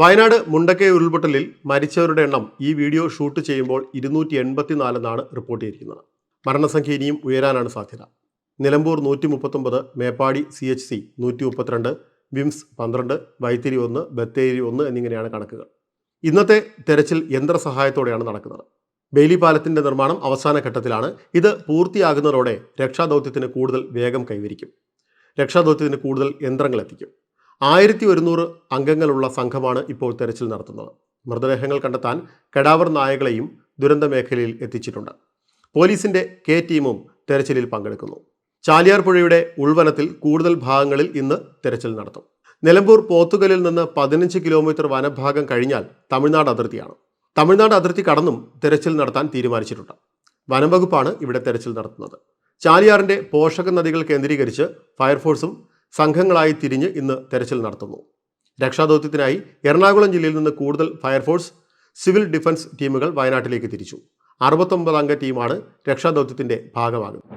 വയനാട് മുണ്ടക്കൈ ഉരുൾപൊട്ടലിൽ മരിച്ചവരുടെ എണ്ണം ഈ വീഡിയോ ഷൂട്ട് ചെയ്യുമ്പോൾ ഇരുന്നൂറ്റി എൺപത്തിനാലെന്നാണ് റിപ്പോർട്ട് ചെയ്തിരിക്കുന്നത്. മരണസംഖ്യ ഇനിയും ഉയരാനാണ് സാധ്യത. നിലമ്പൂർ നൂറ്റി മുപ്പത്തൊമ്പത് മേപ്പാടി സി എച്ച് സി നൂറ്റി മുപ്പത്തിരണ്ട് വിംസ് പന്ത്രണ്ട് വൈത്തിരി ഒന്ന് ബത്തേരി ഒന്ന് എന്നിങ്ങനെയാണ് കണക്കുകൾ. ഇന്നത്തെ തെരച്ചിൽ യന്ത്ര സഹായത്തോടെയാണ് നടക്കുന്നത്. ബെയിലി പാലത്തിന്റെ നിർമ്മാണം അവസാന ഘട്ടത്തിലാണ്. ഇത് പൂർത്തിയാകുന്നതോടെ രക്ഷാദൗത്യത്തിന് കൂടുതൽ വേഗം കൈവരിക്കും. രക്ഷാദൗത്യത്തിന് കൂടുതൽ യന്ത്രങ്ങൾ എത്തിക്കും. ആയിരത്തി ഒരുന്നൂറ് അംഗങ്ങളുള്ള സംഘമാണ് ഇപ്പോൾ തെരച്ചിൽ നടത്തുന്നത്. മൃതദേഹങ്ങൾ കണ്ടെത്താൻ കടാവർ നായകളെയും ദുരന്ത മേഖലയിൽ എത്തിച്ചിട്ടുണ്ട്. പോലീസിന്റെ കെ ടീമും തെരച്ചിലിൽ പങ്കെടുക്കുന്നു. ചാലിയാർ പുഴയുടെ ഉൾവനത്തിൽ കൂടുതൽ ഭാഗങ്ങളിൽ ഇന്ന് തെരച്ചിൽ നടത്തും. നിലമ്പൂർ പോത്തുകലിൽ നിന്ന് പതിനഞ്ച് കിലോമീറ്റർ വനഭാഗം കഴിഞ്ഞാൽ തമിഴ്നാട് അതിർത്തിയാണ്. തമിഴ്നാട് അതിർത്തി കടന്നും തെരച്ചിൽ നടത്താൻ തീരുമാനിച്ചിട്ടുണ്ട്. വനംവകുപ്പാണ് ഇവിടെ തെരച്ചിൽ നടത്തുന്നത്. ചാലിയാറിന്റെ പോഷക നദികൾ കേന്ദ്രീകരിച്ച് ഫയർഫോഴ്സും സംഘങ്ങളായി തിരിഞ്ഞ് ഇന്ന് തെരച്ചിൽ നടത്തുന്നു. രക്ഷാദൗത്യത്തിനായി എറണാകുളം ജില്ലയിൽ നിന്ന് കൂടുതൽ ഫയർഫോഴ്സ് സിവിൽ ഡിഫൻസ് ടീമുകൾ വയനാട്ടിലേക്ക് തിരിച്ചു. അറുപത്തൊമ്പത് അംഗ ടീമാണ് രക്ഷാദൗത്യത്തിന്റെ ഭാഗമാകുന്നത്.